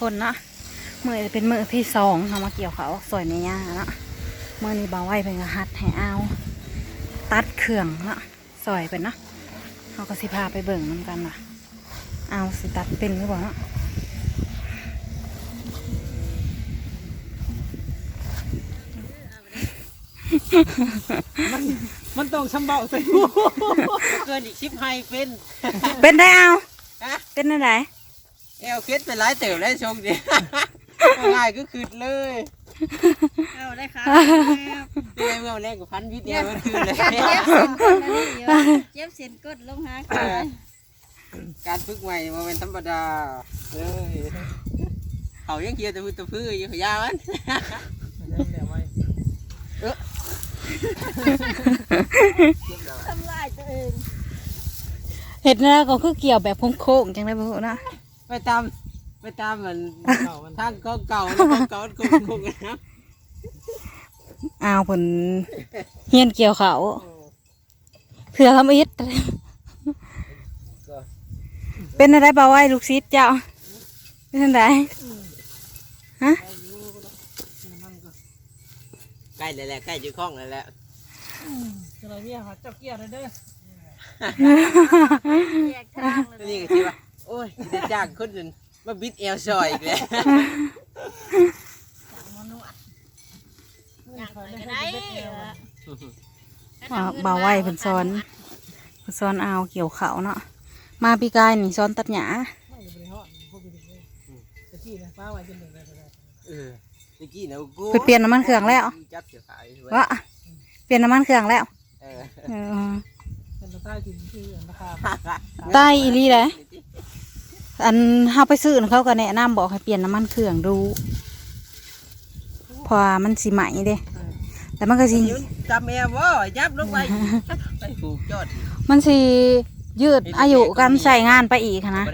คนเนาะมื่อเป็นมื่อที่สองเขามาเกี่ยวเขาวสวยในย่าเนาะมื่อนี้บ่าวไหวเป็นกระหัดให้เอา ตัดเครื่องเนาะสอยเป็นเนาะเขาก็สิพาไปเบิ่งน้ำกันว่ะเอาสิตัดเป็นหรือเปล่าเนาะมันมันต้องชำเบาใส่เกินอีกชิปไฮเป็น เป็นได้เอาฮะเป็นได้ไหน เอลเคสเป็นหลายเติบได้ชงดิง่ายก็คืดเลยเอาได้ค่ะยังไงเมื่อวันแรกกับพันวิทย์เนี่ยมันคืนเลยเจ็บเส้นกดอันนี้อยู่เจ็บเส้นกดลงหาขาการฝึกใหม่มันเป็นธรรมดาเอ้ยเขายังเคียวแต่พื้นตะพื้นอยู่ยาวมันทำลายตัวเองเห็ดนะก็คือเกี่ยวแบบโค้งๆจังได้บ่รู้เนาะ ไปตามไปตามมันทางเก่าเก่าๆแล้วเก่าๆคงคงๆนะเอาผลเฮียนเกี่ยวเขาเถื่อทำอิดเป็นอะไรบ่าวไหวลูกศิษย์เจ้า เป็นอะไรฮะใกล้เลยแหละใกล้จะคล้องเลยแหละจะไรเนี่ยหาเจ้าเกี้ยเลยเด้อ จะจ้างคนอื่นมาบิดเอลซอยอีกแล้วอยากไปก็ได้ว่าบ่าวไหวเพิ่นสอนเพิ่นสอนเอาเกี่ยวเขาเนาะมาปีกายนี่สอนตัดหญ้าไม่อยู่บริหารพวกเป็นเลยตะกี้นะป้าไว้จนหนึ่งได้ได้เออตะกี้นะกูเพิ่นเปลี่ยนน้ำมันเครื่องแล้วจับเสียขายด้วยวะเปลี่ยนน้ำมันเครื่องแล้วเออเออเป็นตะใต้กินที่ราคาใต้อีหลีเลย อันเฮาไปซื้อนั่นเขาก็แนะนำบอกให้เปลี่ยนน้ำมันเครื่องดูเพราะว่ามันสิไหมเด้แต่มันก็สิยืนจำแมวว่ายับลงไปไปผูกยอดมันสิยืดอายุการใช้งานไปอีกหั้นนะ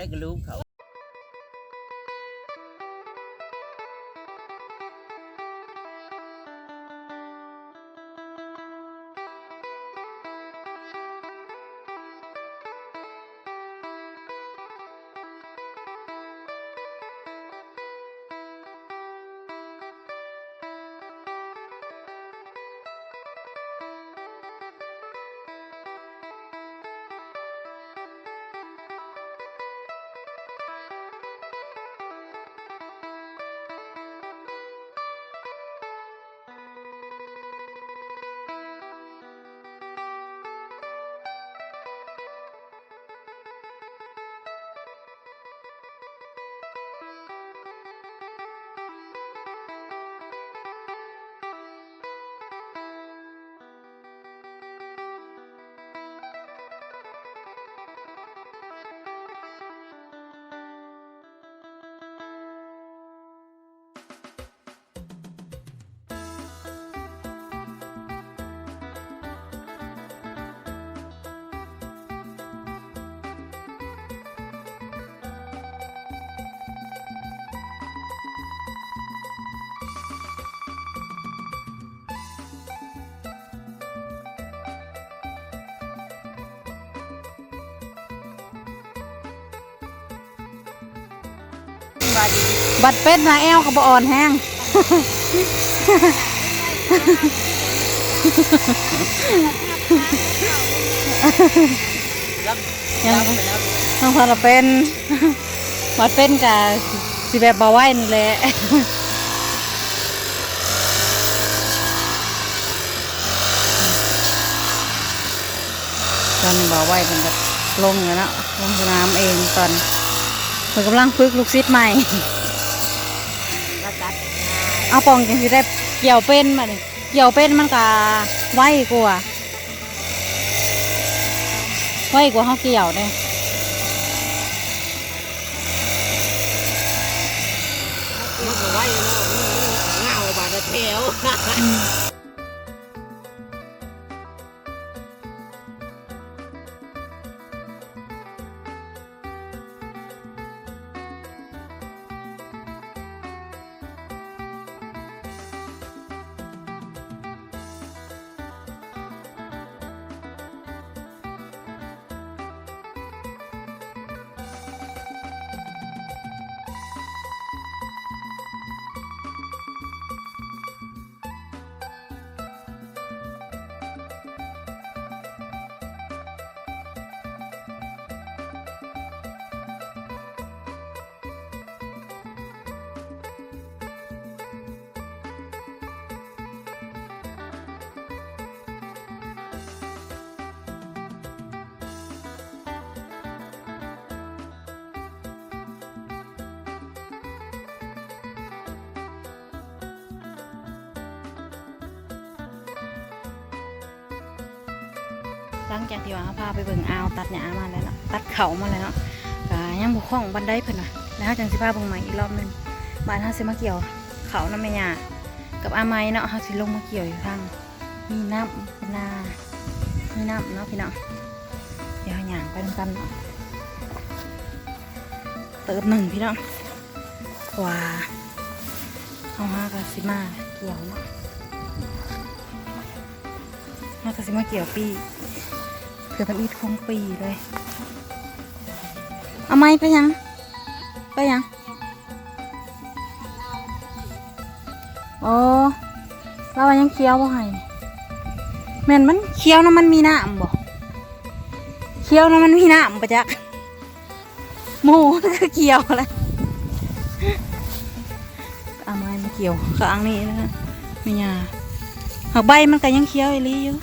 ไม่ได้กระลูกเขาบัดเป็ดนะแอลกับบอ่อนแห้งยังน้องพอเราเป็นบัดเป็นกับสิแบบบ่าวไหวนี่แหละตอนนี้บ่าวไหวเป็นแบบลงแล้วเนาะลงสนามเองตอน เพิ่นกำลังฝึกลูกศิษย์ใหม่เอาปองจังสิได้เกี่ยวเป็นมาดิเกี่ยวเป็นมันก็ไวกว่าไวกว่าเขาเกี่ยวเด้มันก็ไว้เนาะมันเงาบาดแถว หลังจากที่ว่าพาไปเบิ่งอ่าวตัดหญ้ามาแล้วเนาะตัดเขามาแล้วเนาะก็ยังบ่คล่องบันไดเพิ่นว่ะแล้วจังสิพาเบิ่งใหม่อีกรอบหนึงบ้านเฮาสิมาเกี่ยวเขานำแม่ยากับอาไม้เนาะเฮาสิลงมาเกี่ยวอยู่ทางมีน้ำเป็นนามีน้ำเนาะพี่น้องเดี๋ยวหย่างไปนำกันเนาะเติบหนึ่งพี่น้องกว่าเฮามาก็สิมาเกี่ยวเนาะมากระสิมาเกี่ยวปี เกือบทำอีทคงปีเลย เอาไม้ไปยัง ไปยังโอ้เรายังเคี้ยวบ่ให้แม่นมันเคี้ยวนะมันมีน้ำบ่เคี้ยวนะมันมีน้ำปะจักหมูมันคือเคี้ยวอะไรเอาไม้มาเกี่ยวข้างนี้นะไม่ยาหากใบมันก็ยังเคี้ยวอีหลีอยู่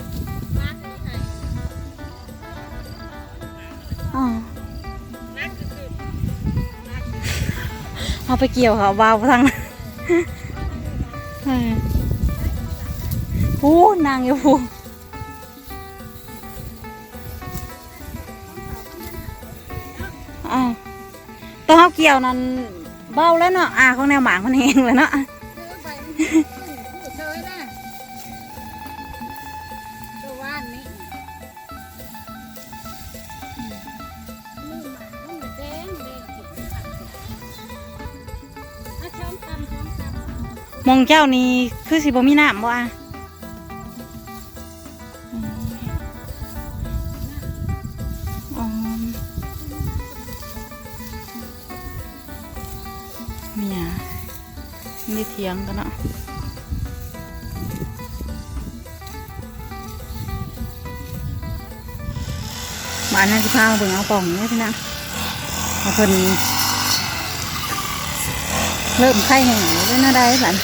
เอาไปเกี่ยวค่ะวาวทางนั้นเออพูนางอยู่พูอ๋อตองเอาเกี่ยวนั้นเบาแล้วเนาะอ่าของแนวหมางมันเองเลยเนาะ มองเจ้านี่คือสิบ่มีน้ำบ่อะอืมอ๋อเมียไม่เถียงกันเนาะบ้านนั้นสิพามาเบิ่งเอาป่องเนี่ยพี่นะมาเพิ่นเริ่มไข่แห้งแล้วด้วยน่าได้สัน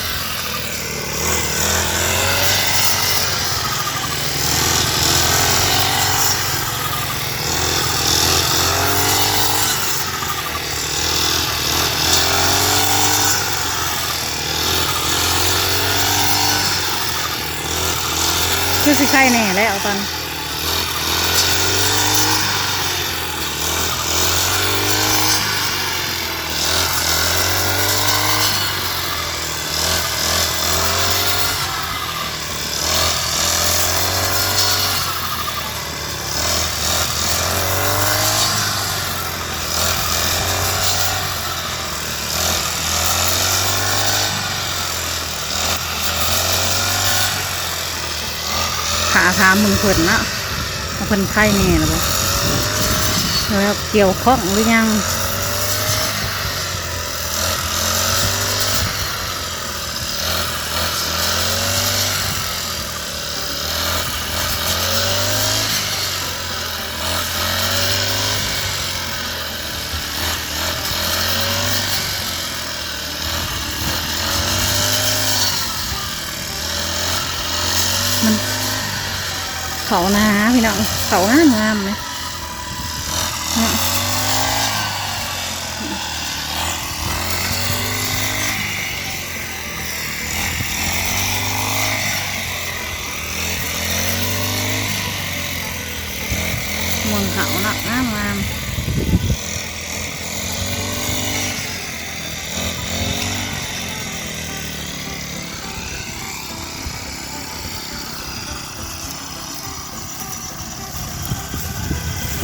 คือสิใช่แน่แล้วตอน ถามมึงเพิ่นเนาะเพิ่นไข่แน่หรือเปล่าแล้วเกี่ยวข้องหรือยัง เขานาพี่น้องเขางามงามเลยเนี่ยมองเขาเนาะงามงาม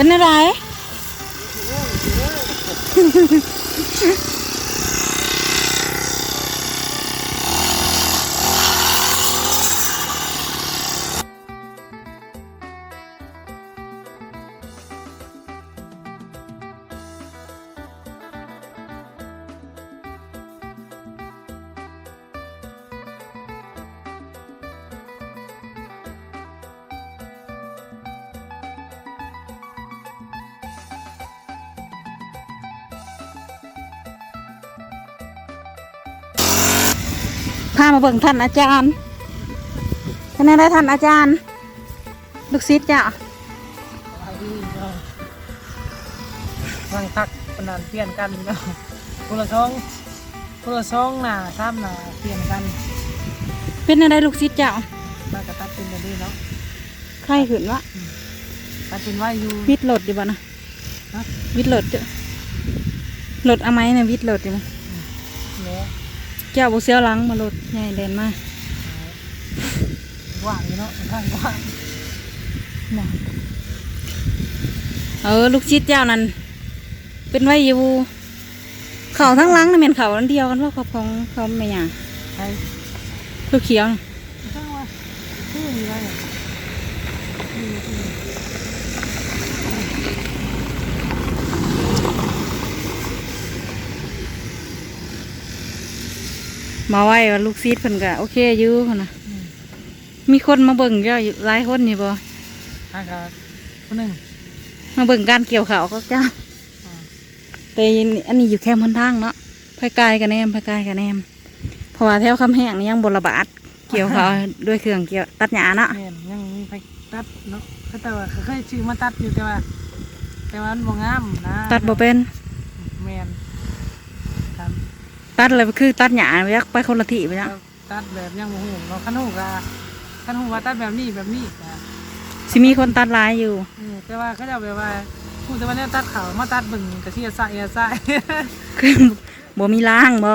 เพามาเบิ่งท่านอาจารย์ท่านได้ท่านอาจารย์ ลูกศิษย์จ้ะไปดีเนาะนั่งพักปนานเปลี่ยนกันเนาะคนละช่องคนละช่องหน้าซ้ำหน้าเปลี่ยนกัน เป็นอะไรลูกศิษย์จ้ะมากระตัดเป็นแบบนี้เนาะใครขึ้นวะตัดเป็นไว้อยู่วิทย์โหลดอยู่บ่นะฮะวิทย์โหลดเด้อโหลดเอาไหมนะวิทย์โหลดอยู่บ่แล้ว เจ้าบุเซียวหลังมาโหลดใหญ่เด่นมากว่างอยู่เนาะข้างว่างเออลูกชิดเจ้านั้นเป็นไว้อยู่เขาทั้งหลังน่ะเป็นเขาอันเดียวกันว่าเขาของเขาไม่หยังใครลูกเขียว น่ะข้างว่าชื่ออะไรอะนี่นี่มาไว้ว่าลูกซีดเพิ่นก็โอเคอยู่พุ่นน่ะมีคนมาเบิ่งเจ้าอยู่หลายคนอยู่บ่ข้างกับคนหนึ่งมาเบิ่งการเกี่ยวข้าวก็เจ้าอ่าแต่อันนี้อยู่แค่มหนทางเนาะภายกายกันแนมภายกายกันแนมเพราะว่าแถวคำแห้งนี่ยังบระบาดเกี่ยวข้าวด้วยเครื่องเกี่ยวตัดหญ้าเนาะแม่นยังมีไปตัดเนาะเขาแต่ว่าเขาเคยชื่อมาตัดอยู่แต่ว่า แต่ว่ามันบ่งามนะตัดบ่เป็นแม่นครับ ตัดเลยคือตัดหญ้าไปยักไปคนละที่ไปจ้ะแล้วตัดแบบยังบ่ฮู้เราคันฮู้ก็คันฮู้ว่าตัดแบบนี้แบบนี้ก็สิมีคนตัดหลายอยู่เออแต่ว่าเขาจะเอาแบบว่าฮู้แต่ว่าเนี่ยตัดเขามาตัดเบิ่งกระเทียสายเอียสายคือบ่มีร่างบ่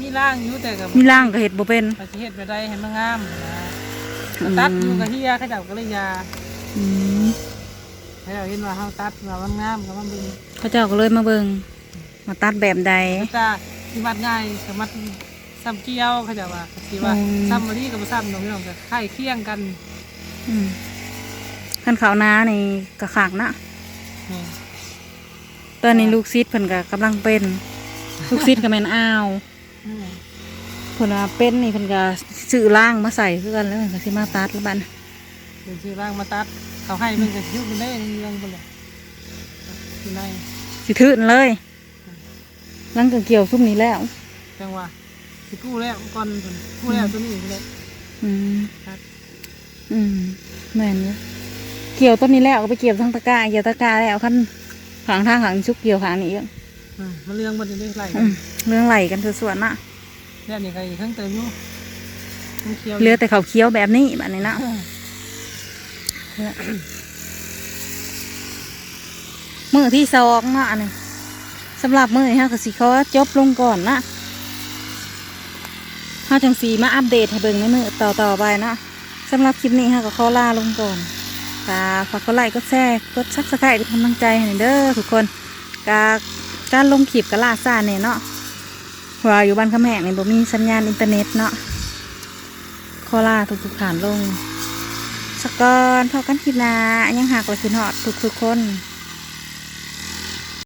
มีร่างอยู่แต่กับมีร่างก็เฮ็ดบ่เป็นประเทศไปได้ให้มันงามนะอืมตัดอยู่กับเฮียเขาเจ้าก็เลยยาอืมเขาเจ้าเห็นว่าเขาตัดว่ามันงามก็มันเป็นเขาเจ้าก็เลยมาเบิ่ง มาตัดแบบใดตาที่มัดง่ายกับมัดซ้ำเกี้ยวเขาเจ้าว่าที่ว่าอืม ซ้ำบดีกับบ่ซ้ำน้องพี่น้องก็คล้ายเคียงกันอืมคันขาวนานี่ก็ขากนะนี่ตอนนี้ลูกซิดเพิ่นก็กำลังเป็น ลูกซิดก็แม่นอ้าวอืมเพิ่นว่าเป็นนี่เพิ่นก็ซื้อล่างมาใส่คือกันแล้วเพิ่นก็สิมาตัดแล้วบัดนี้เป็นชื่อร่างมาตัดเขาให้มันก็ยุบมันได้เรื่องไปเลยที่ไหน สิถืนเลย หลังจากเกี่ยวซุ่มนี้แล้ว จังว่าสิกู้แล้วก่อนเพิ่นกู้แล้วตัวนี้เลยอืมครับ อืมแม่นอยู่เกี่ยวต้นนี้แล้วก็ไปเกี่ยวทั้งตะกร้าเกี่ยวตะกร้าแล้วคันขางทางขางชุกเกี่ยวขางนี้อีกอืมมันเรื่องมันจะได้ไหลอืมเรื่องไหลกันส่วนๆน่ะเนี่ยนี่ก็อีกเครื่องเติมอยู่มันเคี้ยวเหลือแต่เขาวเคี้ยวแบบนี้แบบนี้นะมือที่สองเนาะอันนี้ สำหรับมือฮะก็สิขอจบลงก่อนนะเฮาจังสีมาอัปเดตให้เบิ่งในมือต่อต่อไปนะสำหรับคลิปนี้ฮะก็ขอลาลงก่อนกาฝากกดไลค์กดแชร์กดซับสไครต์เป็นกำลังใจให้หน่อยเด้อทุกคนกาการลงคลิปก็ล่าซ่าเนี่ยเนาะพราะว่าอยู่บ้านคำแหงนี่บ่มีสัญญาณอินเทอร์เน็ตเนาะขอลาทุกๆฐานลงสกอนเท่ากันคลิปนายังหักเลยคือหอดทุกๆคน